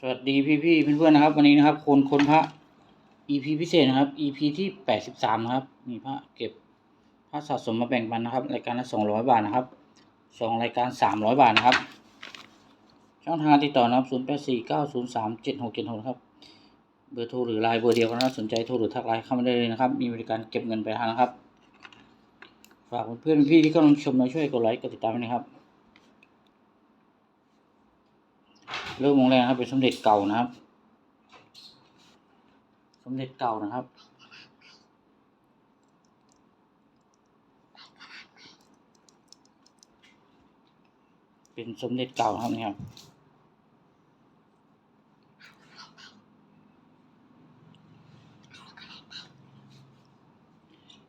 สวัสดีพี่พี่ๆเพื่อนๆนะครับ วันนี้นะครับคนค้นพระ EP พิเศษนะครับ EP ที่แปดสิบสามนะครับ มีพระเก็บพระสะสมมาแบ่งปันนะครับรายการละสองร้อยบาทนะครับสองรายการสามร้อยบาทนะครับ ช่องทางติดต่อนะครับศูนย์แปดสี่เก้าศูนย์สามเจ็ดหกเจ็ดหกครับเบอร์โทรหรือไลน์เบอร์เดียวกันนะสนใจโทรหรือทักไลน์เข้ามาได้เลยนะครับ มีบริการเก็บเงินปลายทางนะครับ ฝากเพื่อนๆพี่ๆที่กำลังชมนะช่วยกดไลค์กดติดตามด้วยนะครับ เริ่มวงแรกครับเป็นสมเด็จเก่านะครับ สมเด็จเก่านะครับเป็นสมเด็จเก่าครับนี่ครับ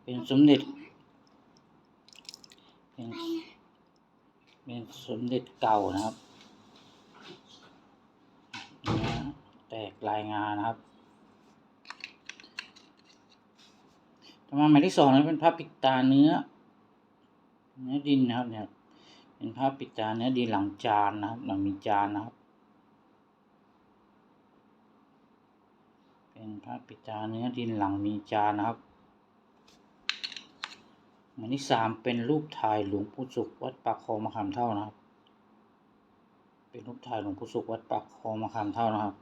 เป็นสมเด็จเป็นเป็นสมเด็จเก่านะครับนี่นะแตก ลายงานนะครับต่อมาหมายที่สองนั้นเป็นภาพปิดตาเนื้อ เนื้อดินนะครับเนี่ยเป็นภาพปิดตาเนื้อดินหลังจานนะครับ หลังมีจานนะครับ เป็นภาพปิดตาเนื้อดินหลังมีจานนะครับหมายที่สามเป็นรูปถ่ายหลวงปู่สุขวัดปากคลองมะขามเท่านะครับ เป็นรูปถ่ายหลวงปู่สุขวัดปากคลองมะขามเท่านะครับ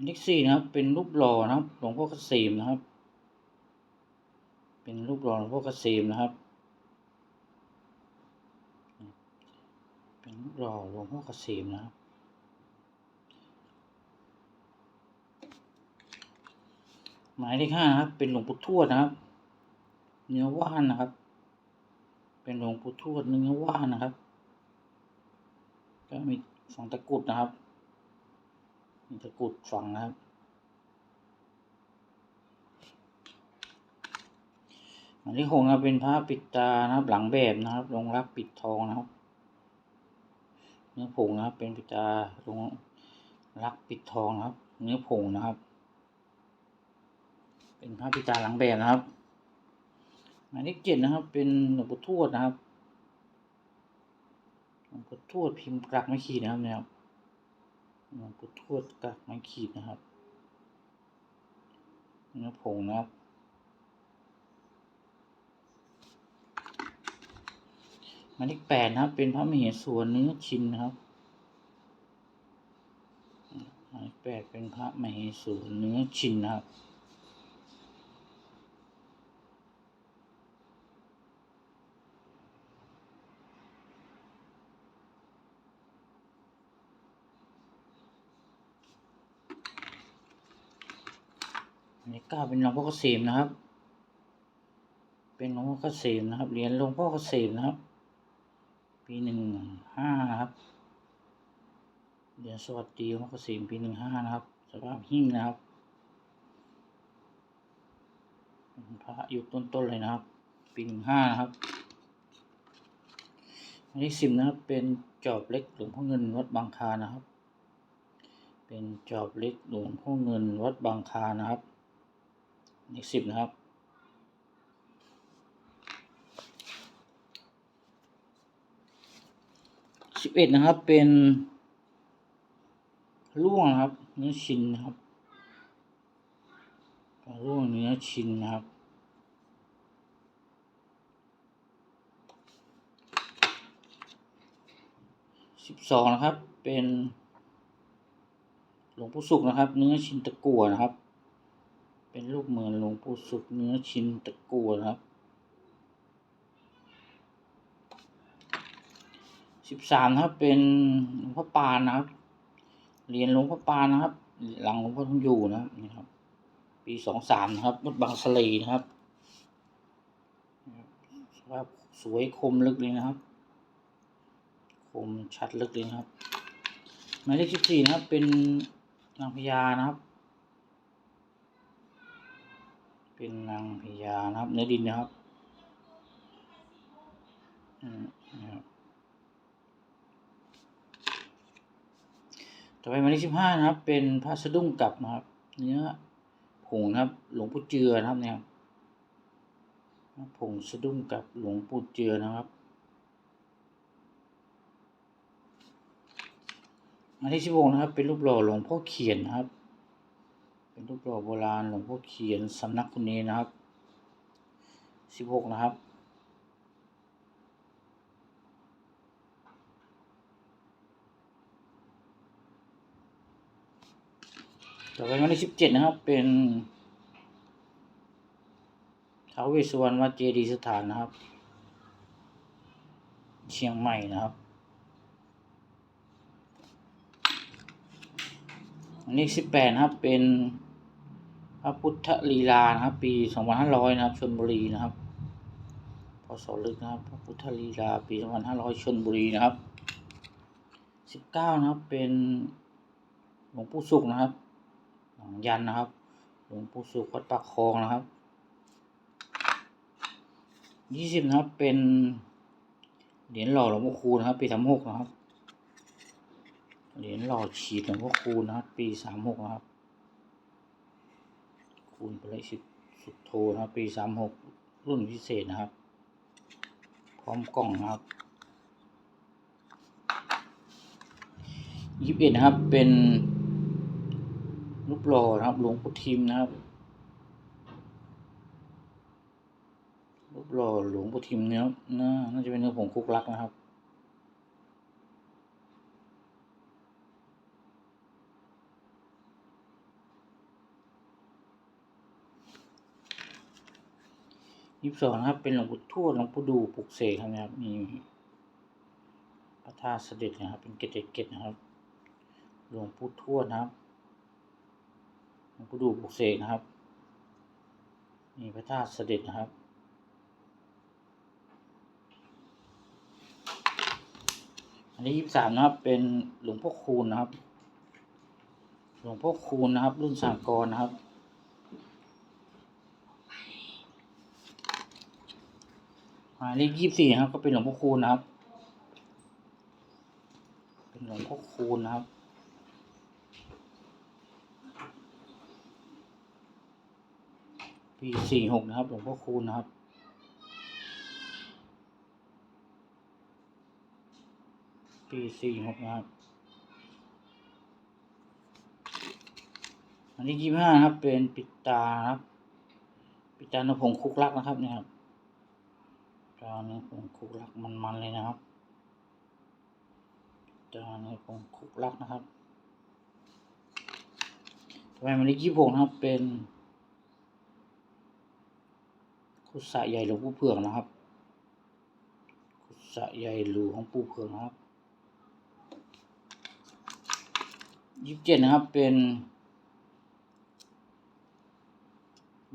อันที่สี่นะครับ เป็นรูปหล่อนะครับหลวงพ่อเกษมนะครับ เป็นรูปหล่อหลวงพ่อเกษมนะครับ เป็นรูปหล่อหลวงพ่อเกษมนะครับหมายเลขห้านะครับ เป็นหลวงปู่ทวดนะครับ เนื้อว่านนะครับ เป็นหลวงปู่ทวดเนื้อว่านนะครับ ก็มีฝังตะกุดนะครับ ตะกุดฝังนะครับหมายเลขหกนะครับเป็นผ้าปิดตานะครับ หลังแบบนะครับลงรักปิดทองนะครับเนื้อผงนะครับ เป็นปิดตาลงรักปิดทองนะครับ เนื้อผงนะครับ เป็นพระปิดตาหลังแบบนะครับหมายเลขเจ็ดนะครับ เป็นหลวงปู่ทวดนะครับหลวงปู่ทวดพิมพ์กลักไม่ขีดนะครับเนี่ย ครังปู่ทวดกลักไม้ขีดนะครับเนื้อผงนะครับมายเลขแปดนะครับ เป็นพระมเหสวนเนื้อชินนะครับหมายเลขแปดเป็นพระมเหสวนเนื้อชินนะครับ อันนี้เก้าเป็นหลวงพ่อเกษมนะครับ เป็นหลวงพ่อเกษมนะครับ เหรียญหลวงพ่อเกษมนะครับ ปีหนึ่งห้านะครับเหรียญสวัสดีหลวงพ่อเกษมปีหนึ่งห้านะครับสภาพหิ้งนะครับพระยุคต้นๆเลยนะครับ ปีหนึ่งห้านะครับอันที่สิบนะครับ เป็นจอบเล็กหลวงพ่อเงินวัดบางคานะครับ เป็นจอบเล็กหลวงพ่อเงินวัดบางคานะครับ เลขสิบนะครับ สิบเอ็ดนะครับเป็นล่วงครับ เนื้อชินนะครับล่วงเนื้อชินนะครับสิบสองนะครับเป็นหลวงปู่สุขนะครับ เนื้อชิ้นตะกั่วนะครับ เป็นรูปเหมือนหลวงปู่สุขเนื้อชินตะกัวนะครับสิบสามครับเป็นหลวงพ่อปานนะครับเหรียญหลวงพ่อปานนะครับ หลังหลวงพ่อทองอยู่นะครับนี่ครับ ปีสองสามนะครับวัดบางสะเลนะครับสภาพสวยคมลึกเลยนะครับ คมชัดลึกเลยนะครับหมายเลขสิบสี่นะครับเป็นนางพญานะครับ เป็นนางพญานะครับเนื้อดินนะครับต่อไปหมายเลขสิบห้านะครับ เป็นพระสะดุ้งกลับนะครับ เนื้อผงนะครับ หลวงปู่เจือนะครับเนี่ยผงสะดุ้งกับหลวงปู่เจือนะครับอันที่สิบหกนะครับ เป็นรูปหล่อหลวงพ่อเขียนนะครับ เป็นรูปหล่อโบราณหลวงพ่อเขียนสำนักคุณเนนะครับสิบหกนะครับ ต่อไปวันที่สิบเจ็ดนะครับ เป็นท้าวเวสสุวรรณวัดเจดีสถานนะครับ เชียงใหม่นะครับอันนี้สิบแปดนะครับเป็น พระพุทธลีลานะครับ ปีสองพันห้าร้อยนะครับชนบุรีนะครับพศลึกนะครับพระพุทธลีลาปีสองพันห้าร้อยชนบุรีนะครับสิบเก้านะครับ เป็นหลวงปู่สุขนะครับหลังยันนะครับ หลวงปู่สุขวัดปากคลองนะครับยี่สิบนะครับ เป็นเหรียญหล่อหลวงพ่อคูณนะครับ ปีสามหกนะครับเหรียญหล่อฉีดหลวงพ่อคูณนะครับ ปีสามหกนะครับ คูณปเลยสิบสุดโทนะครับปีสามหกรุ่นพิเศษนะครับ พร้อมกล่องนะครับยี่สิบเอ็ดนะครับ เป็นรูปหล่อนะครับหลวงปู่ทิมนะครับรูปหล่อหลวงปู่ทิมเนื้อน่าน่าจะเป็นเนื้อผงคุกลักนะครับ ยี่สิบสองนะครับ เป็นหลวงปู่ทวดหลวงปู่ดูปลุกเสกนะครับมีพระธาตุเสด็จนะครับ เป็นเกศเกศนะครับ หลวงปู่ทวดนะครับ หลวงปู่ดูปลุกเสกนะครับมีพระธาตุเสด็จนะครับ อันนี้ยี่สิบสามนะครับ เป็นหลวงพ่อคูณนะครับ หลวงพ่อคูณนะครับ รุ่นสากรนะครับ หมายเลขยี่สิบสี่ครับ ก็เป็นหลวงพ่อคูณนะครับ เป็นหลวงพ่อคูณนะครับปีสี่หกนะครับ หลวงพ่อคูณนะครับปีสี่หกนะครับ อันนี้ยี่ห้าครับ เป็นปิดตาครับ ปิดตานพงคุกลักนะครับเนี่ยครับ จานนี้ผมคุกลักมันๆเลยนะครับจานนี้ผมคุกลักนะครับทำไมมันได้ยี่หกนะครับ เป็นคุสะใหญ่หลวงปู่เผือกนะครับ คุสะใหญ่หลวงปู่เผือกนะครับยี่สิบเจ็ดนะครับ เป็น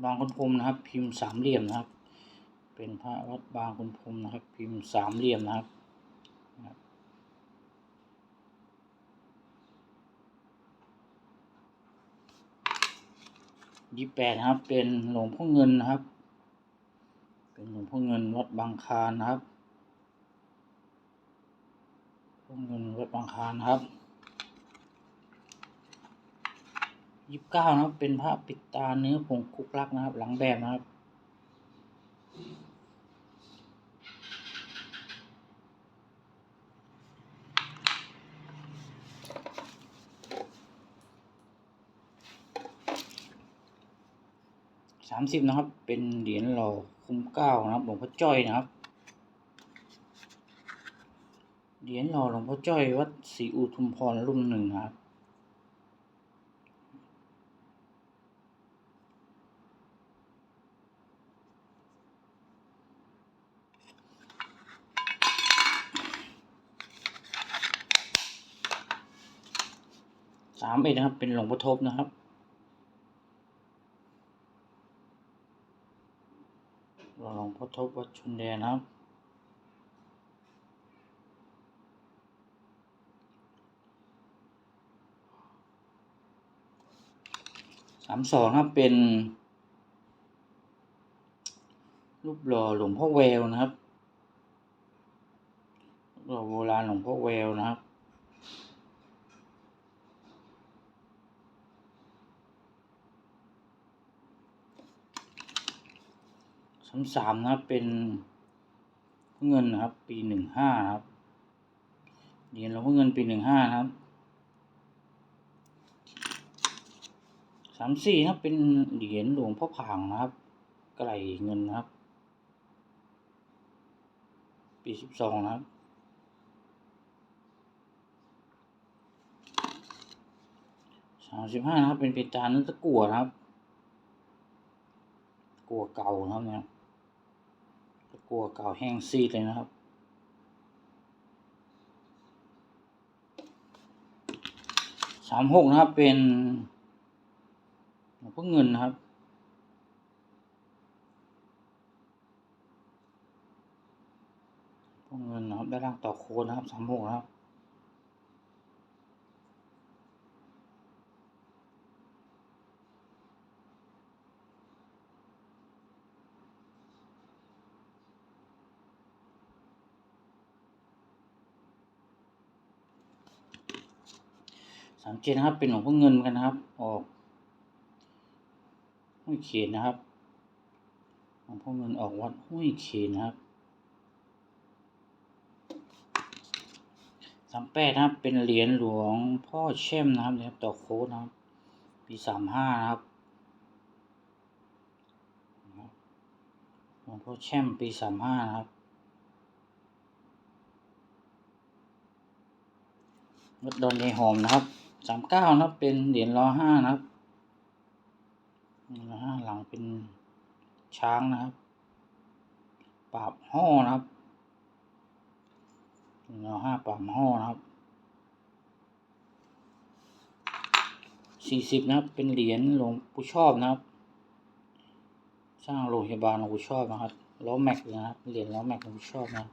บางคนพรมนะครับ พิมพ์สามเหลี่ยมนะครับ เป็นพระวัดบางคุณพรมนะครับ พิมพ์สามเหลี่ยมนะครับยี่แปดครับ เป็นหลวงพ่อเงินนะครับ เป็นหลวงพ่อเงินวัดบางคานนะครับพ่อเงินวัดบางคานนะครับยี่สิบเก้านะครับ เป็นพระปิดตาเนื้อผงคุกลักนะครับ หลังแบบนะครับามสิบนะครับ เป็นเหรียญหล่อคุ้มเก้านะครับ หลวงพ่อจ้อยนะครับ เหรียญหล่อหลวงพ่อจ้อยวัดศรีอุทุมพรรุ่นหนึ่งนะครับ สามเอ็ดนะครับ เป็นหลวงพ่อทบนะครับ หลวงพ่อทบวัดชุนแดนะครับ สามสองครับเป็น รูปหล่อหลวงพ่อแววนะครับรูปหล่อโบราณหลวงพ่อแววนะครับ สชั้นสามนะครับเป็นเงินนะครับ ปีหนึ่งห้าครับเหรียญหลวงพ่อเงินปีหนึ่งห้านะครับสามสี่นะครับเป็นเหรียญหลวงพ่อผางนะครับ ไกลเงินนะครับ ปีสิบสองนะครับสามสิบห้านะครับ เป็นเพชรจานนื้อตะกั่วนะครับ กัวเก่านะครับเนี่ย กลัวเก่าแห้งซีดเลยนะครับ สามหกนะครับเป็นพวกเงินนะครับพวกเงินนะครับได้ร่างต่อโคนนะครับสามหกนะครับ สามเจ็ดนะครับเป็นหลวงพ่อเงินกันนะครับ ออกห้วยเขนนะครับหลวงพ่อเงินออกวัดห้วยเขนนะครับสามแปดนะครับ เป็นเหรียญหลวงพ่อแช่มนะครับเนี่ยต่อโค้ดนะครับ ปีสามห้านะครับหลวงพ่อแช่มปีสามห้านะครับวัดดอนยายหอมนะครับ สามเก้านับเป็นเหรียญรอห้านะครับรอห้าหลังเป็นช้างนะครับ ปราบห่อนะครับรอห้าปราบห่อนะครับสี่สิบนะครับ เป็นเหรียญหลวงปู่ชอบนะครับ สร้างโรงพยาบาลหลวงปู่ชอบนะครับล้อแม็กนะครับเหรียญล้อแม็กหลวงปู่ชอบนะ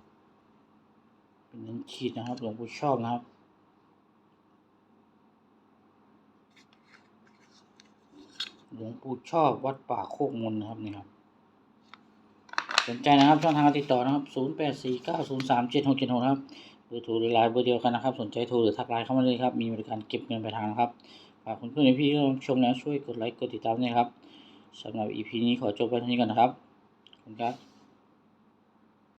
เป็นเหรียญขีดนะครับหลวงปู่ชอบนะครับ หลวงปู่ชอบวัดป่าโคกมนนะครับนี่ครับ สนใจนะครับช่องทางการติดต่อนะครับศูนย์แปดสี่เก้าศูนย์สามเจ็ดหกเจ็ดหกครับเบอร์โทรหรือไลน์เบอร์เดียวกันนะครับ สนใจโทรหรือทักไลน์เข้ามาเลยครับมีบริการเก็บเงินปลายทางนะครับฝากเพื่อนพี่ที่ชมแล้วช่วยกดไลค์กดติดตามด้วยนะครับสำหรับอีพีนี้ขอจบไว้เท่านี้ก่อนนะครับขอบคุณครับ